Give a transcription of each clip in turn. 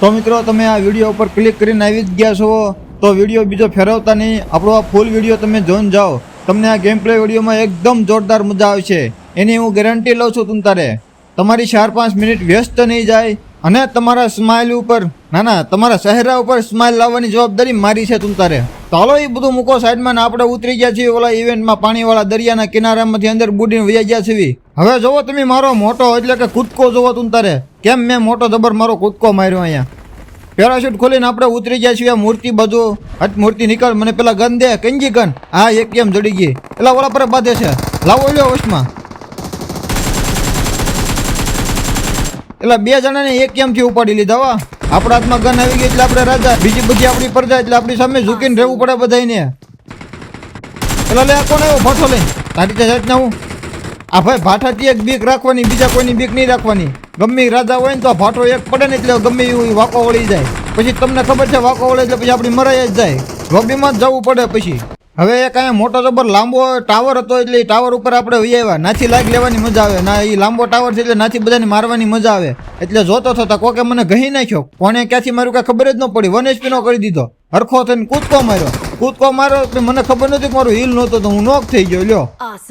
તો મિત્રો, તમે આ વીડિયો ઉપર ક્લિક કરીને આવી જ ગયા છો. તો વીડિયો બીજો ફેરવતા નહીં. આપણો આ ફૂલ વીડિયો તમે જોઈને જાઓ. તમને આ ગેમ પ્લે વિડીયોમાં એકદમ જોરદાર મજા આવશે. એની હું ગેરંટી લઉં છું તારે. તમારી ચાર પાંચ મિનિટ વ્યસ્ત નહીં જાય અને તમારા સ્માઇલ ઉપર, ના ના, તમારા ચહેરા ઉપર સ્માઇલ લાવવાની જવાબદારી મારી છે તું તારે. ચાલો એ બધું મૂકો સાઈડમાં ને આપણે ઉતરી ગયા છીએ ઓલા ઇવેન્ટમાં પાણીવાળા દરિયાના કિનારામાંથી અંદર બુડીને વયા ગયા છીએ. હવે જોવો તમે, મારો મોટો એટલે કે કૂદકો જોવો તું તારે. કેમ મેં મોટો જબર મારો કૂદકો માર્યો અહીંયા? પેરાશૂટ ખોલીને આપણે ઉતરી ગયા છીએ મૂર્તિ બાજુ. હટ, મૂર્તિ નીકળ, મને પેલા ગન દે, કંજી ગન. હા, એક કેમ જડી ગઈ. પેલા ઓલા પર બાંધે છે. લાવો લ્યો વશમાં. એટલે બે જણાને એક કેમથી ઉપાડી લીધા વા આપણા હાથમાં ગન આવી ગઈ એટલે આપણે રાજા. બીજી બધી આપણી પડદા એટલે આપણી સામે ઝૂકીને રહેવું પડે બધાને પેલા લે, આ કોણ આવ્યો? ભાઠો લઈને. તારી તે જાતના હું. આ ભાઈ, ભાઠાથી એક બીક રાખવાની, બીજા કોઈની બીક નહીં રાખવાની. ગમે રાજા હોય ને તો ફાટો એક પડે ને એટલે ગમે એવું વાકો વળી જાય. પછી તમને ખબર છે વાકો વળે એટલે પછી આપણી મરાઈ જ જાય. લોબીમાં જ જવું પડે પછી. હવે એક અહીંયા મોટો જબર લાંબો ટાવર હતો એટલે ટાવર ઉપર આપણે વહી આવ્યા. નાથી લાગ લેવાની મજા આવે. ના એ લાંબો ટાવર છે એટલે નાથી બધાને મારવાની મજા આવે. એટલે જોતો થતા કોકે મને કહી નાખ્યો. કોને ક્યાંથી મારું કાંઈ ખબર જ ન પડી. વન એચપી નો કરી દીધો. હરખો થઈને કૂદકો માર્યો. કૂદકો મારો મને ખબર નથી મારું હિલ નહોતો તો હું નોક થઈ ગયો લ્યો.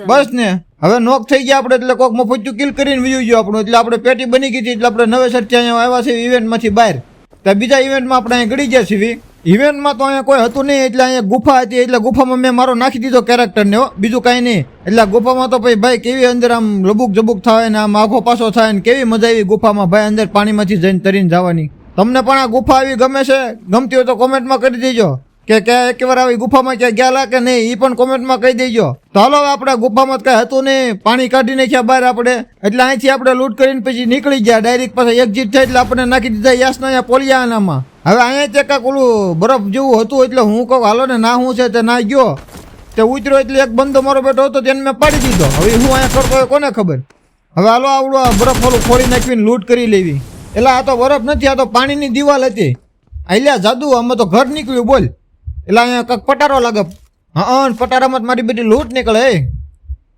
બસ ને. હવે નોક થઈ ગયા આપણે એટલે કોક મફતું કિલ કરીને વીયું ગયો આપણું. એટલે આપણે પેટી બની ગઈ હતી એટલે આપણે નવેસર અહીંયા આવ્યા છે ઇવેન્ટમાંથી બહાર. ત્યાં બીજા ઇવેન્ટમાં આપણે અહીંયા ગળી ગયા છીએ. ઇવેન્ટમાં તો અહીંયા કોઈ હતું નહીં એટલે અહીંયા ગુફા હતી એટલે ગુફામાં મેં મારો નાખી દીધો કેરેક્ટરને બીજું કાંઈ નહીં. એટલે ગુફામાં તો ભાઈ ભાઈ કેવી અંદર આમ લબુક જબુક થાય ને આમ આખો પાછો થાય ને કેવી મજા આવી ગુફામાં ભાઈ અંદર પાણીમાંથી જઈને તરીને જવાની. તમને પણ આ ગુફા આવી ગમે છે? ગમતી હોય તો કોમેન્ટમાં કરી દેજો. કે ક્યાં એક વાર આવી ગુફામાં ક્યાં ગયેલા કે નહીં એ પણ કોમેન્ટમાં કહી દેજો. તો હાલો આપણે ગુફામાં કઈ હતું નહીં. પાણી કાઢી નાખ્યા બહાર આપણે. એટલે અહીંથી આપણે લૂંટ કરીને પછી નીકળી ગયા. ડાયરેક્ટ પાસે એક્ઝિટ થાય એટલે આપણે નાખી દીધા યાસના અહીંયા પોલિયાનામાં. હવે અહીંયા તે કાંક ઓલું બરફ જેવું હતું એટલે હું કહું, હાલો ને, ના હું છે તે ના ગયો. તે ઉતર્યો એટલે એક બંદો મારો બેઠો હતો, તેને મેં પાડી દીધો. હવે હું અહીંયા કરતો હોય કોને ખબર? હવે હાલો, આવડો આ બરફ ઓલું ફોડી નાખીને લૂંટ કરી લેવી. એટલે આ તો બરફ નથી, આ તો પાણીની દિવાલ હતી. આલ્યા જાદુ અમે તો ઘર નીકળ્યું, બોલ. એટલે અહીંયા કંઈક પટારો લાગે. હા પટારામાં મારી બેટી લૂંટ નીકળે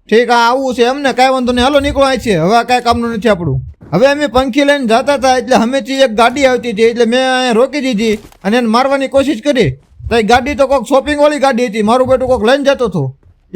ઠીક, આ આવું છે એમને, કાંઈ વાંધો નહીં. હાલો, નીકળો અહીં છે હવે કાંઈ કામનું નથી આપણું. હવે અમે પંખી લઈને જતા હતા, એટલે હમેથી એક ગાડી આવતી હતી, એટલે મેં અહીંયા રોકી દીધી અને એને મારવાની કોશિશ કરી. તો ગાડી તો કોઈક શોપિંગવાળી ગાડી હતી, મારું બેટું કોઈક લઈને જતો હતો.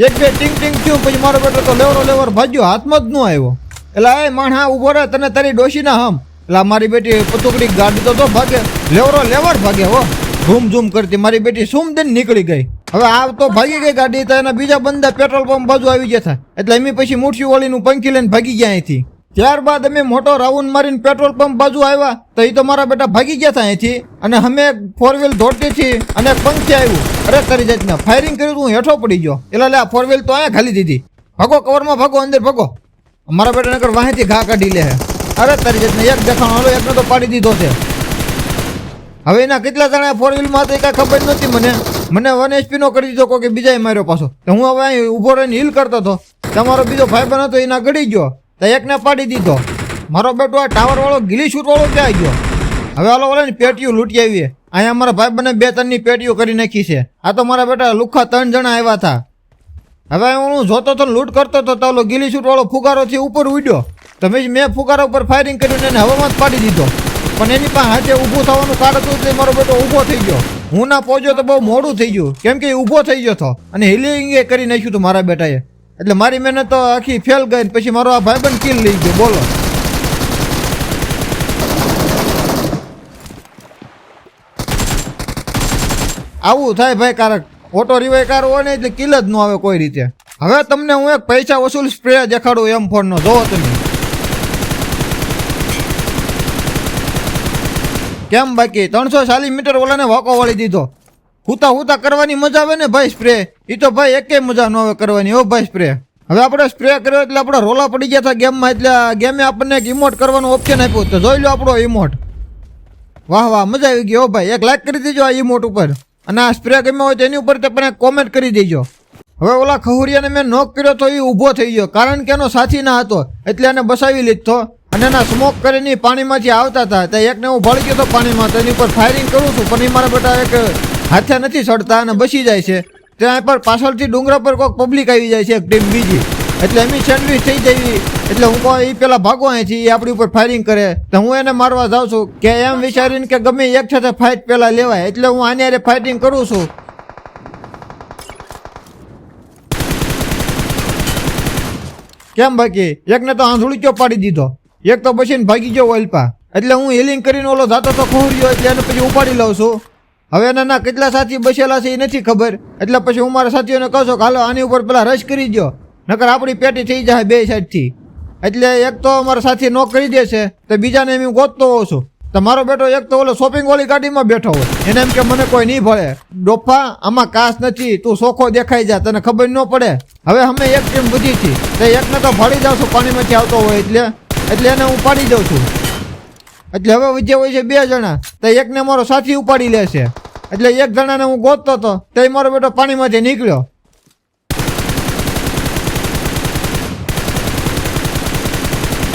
એક બે ટીંગ ટીંગ થયું, પછી મારો બેટો તો લેવરો લેવર ભાગ્યો, હાથમાં જ ન આવ્યો. એટલે એ માણ હા ઊભો રહે, તને તારી ડોશી ના હમ. એટલે મારી બેટી પતુકડી ગાડી તો તો ભાગે, લેવરો લેવર ભાગે, હો. ઝૂમ ઝૂમ કરતી મારી બેટી સુમ દઈને નીકળી ગઈ. હવે આ તો ભાગી ગઈ ગાડી, તો એના બીજા બંદા પેટ્રોલ પંપ બાજુ આવી ગયા હતા. એટલે અમે પછી મુઠ્ઠી ઓળીનું પંખી લઈને ભાગી ગયા અહીંથી. ત્યારબાદ અમે મોટો રાઉન્ડ મારીને પેટ્રોલ પંપ બાજુ આવ્યા, તો એ તો મારા બેટા ભાગી ગયા હતા અહીંથી. અને અમે ફોર વ્હીલ દોડતી હતી અને પંખી આવ્યું. અરે કરી જાતના ફાયરિંગ કર્યું હું હેઠો પડી ગયો. એટલે લે ફોર વ્હીલ તો અહીંયા ખાલી દીધી. ભાગો કવરમાં ભાગો, અંદર ભાગો. મારા બેટા નગર વાહેથી ઘા કાઢી લે અરે તારી જાતને, એક દેખાણો, હાલો, એકને તો પાડી દીધો છે. હવે એના કેટલા જણા ફોર વ્હીલમાં તો કાંઈ ખબર નથી મને. મને વન એચપીનો કરી દીધો કોઈ બીજાએ માર્યો પાછો. તો હું હવે અહીં ઊભો રહીને હિલ કરતો હતો. તમારો બીજો ભાઈબંધ હતો એના ગળી ગયો. તો એકને પાડી દીધો. મારો બેટો આ ટાવર વાળો ગીલી શૂટ વાળો ક્યાં ગયો? હવે હાલો ઓલાની પેટીઓ લૂંટી આવીએ. અહીંયા મારા ભાઈબંધને બે ત્રણની પેટીઓ કરી નાખી છે. આ તો મારા બેટા લુખા ત્રણ જણા આવ્યા હતા. હવે હું જોતો તો લૂંટ કરતો હતો તો ઓલો ગીલી શૂટ વાળો ફુગારોથી ઉપર ઉડ્યો. તમે મેં ફુગારા ઉપર ફાયરિંગ કર્યું અને હવામાં જ પાડી દીધો. પણ એની પાસે હાથે ઊભું થવાનું કારણ હતું તે મારો બેટો ઊભો થઈ ગયો. હું ના પહોંચ્યો તો બહુ મોડું થઈ ગયું. કેમ કે ઊભો થઈ ગયો હતો. અને હિલિંગ કરી નાખ્યું હતું મારા બેટાએ. એટલે મારી મહેનત તો આખી ફેલ ગઈ પછી મારો આ ભાઈબંધ કિલ લઈ ગયો. બોલો. આવું થાય ભાઈ કારક. ઓટો રિવાય કાર હોય ને એટલે કિલ જ ન આવે કોઈ રીતે. હવે તમને હું એક પૈસા વસૂલ સ્પ્રે દેખાડું એમ ફોન નો. જોવો તમે. કેમ બાકી? ત્રણસો ચાલીસ મીટર ઓલાને વાકો વાળી દીધો. હુતા હુતા કરવાની મજા આવે ને ભાઈ સ્પ્રે એ તો ભાઈ એકેય મજા ન આવે કરવાની, હો ભાઈ સ્પ્રે હવે આપણે સ્પ્રે કર્યો એટલે આપણા રોલા પડી ગયા હતા ગેમમાં, એટલે ગેમે આપણને એક ઇમોટ કરવાનું ઓપ્શન આપ્યું તો જોઈ લો આપણો ઇમોટ વાહ વાહ, મજા આવી ગઈ, હો ભાઈ. એક લાઈક કરી દેજો આ ઇમોટ ઉપર. અને આ સ્પ્રે ગમ્યો હોય તેની ઉપર પણ કોમેન્ટ કરી દેજો. હવે ઓલા ખહુરિયાને મેં નોક કર્યો તો એ ઊભો થઈ ગયો. કારણ કે એનો સાથી ના હતો. એટલે એને બસાવી લીધો. અને એના સ્મોક કરીને પાણીમાંથી આવતા હતા. ત્યાં એકને હું ભળગ્યો ગયો હતો પાણીમાં તેની ઉપર ફાયરિંગ કરું છું, પણ એ મારા બેટા એક હાથે નથી ચડતા અને બસી જાય છે. ત્યાં પર પાછળથી ડુંગરા પર કોઈક પબ્લિક આવી જાય છે, એક ટીમ બીજી. એટલે એમની સેન્ડવિચ થઈ જવી એટલે હું કહું એ પેલા ભાગો અહીંથી એ આપણી ઉપર ફાયરિંગ કરે. તો હું એને મારવા જાઉં છું કે એમ વિચારીને કે ગમે એક સાથે ફાઇટ પેલા લેવાય. એટલે હું આની અરે ફાઇટિંગ કરું છું. કેમ બાકી? એકને તો આંધળું પાડી દીધો? એક તો પછી ભાગી ગયો ઓલપા એટલે હું હિલિંગ કરીને ઓલો જાતો તો ખોર્યો એટલે એને પછી ઉપાડી લઉં છું. હવે એના ના કેટલા સાથી બસેલા છે એ નથી ખબર. એટલે પછી હું મારા સાથીઓને કહું છું કે હાલો, આની ઉપર પેલા રશ કરી દો નકર આપણી પેટી થઈ જાય બે સાઈડથી એટલે એક તો મારા સાથી નો કરી દેશે તો બીજાને એમ ગોતતો હોઉં છું. તો મારો બેટો એક તો ઓલો શોપિંગ વાળી ગાડીમાં બેઠો હોય. એને એમ કે મને કોઈ નહીં ભળે ડોફા, આમાં કાસ નથી, તું સોખો દેખાઈ જા, તને ખબર ન પડે. હવે અમે એક ટીમ બુધી છીએ. તો એકને તો ભાડી જાઉં છું, પાણીમાંથી આવતો હોય એટલે. એટલે એને હું પાડી દઉં છું. એટલે હવે વચ્ચે હોય છે બે જણા. તો એકને મારો સાથી ઉપાડી લેશે એટલે એક જણાને હું ગોતતો હતો તે મારો બેટો પાણીમાંથી નીકળ્યો.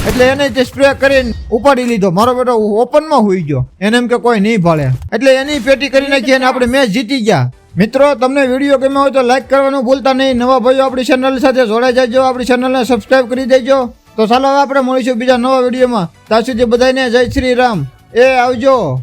એટલે એને તે સ્પ્રે કરીને ઉપાડી લીધો. મારો બેટો ઓપનમાં હોઈ ગયો. એને એમ કે કોઈ નહીં ભાળે. એટલે એની પેટી કરી નાખી અને આપણે મેચ જીતી ગયા. મિત્રો, તમને વીડિયો ગમ્યો હોય તો લાઈક કરવાનું ભૂલતા નહીં. નવા ભાઈઓ આપણી ચેનલ સાથે જોડાઈ જજો. આપણી ચેનલને સબસ્ક્રાઈબ કરી દેજો. તો ચાલો હવે આપણે મળીશું બીજા નવા વિડીયોમાં. ત્યાં સુધી બધાને જય શ્રી રામ. એ આવજો.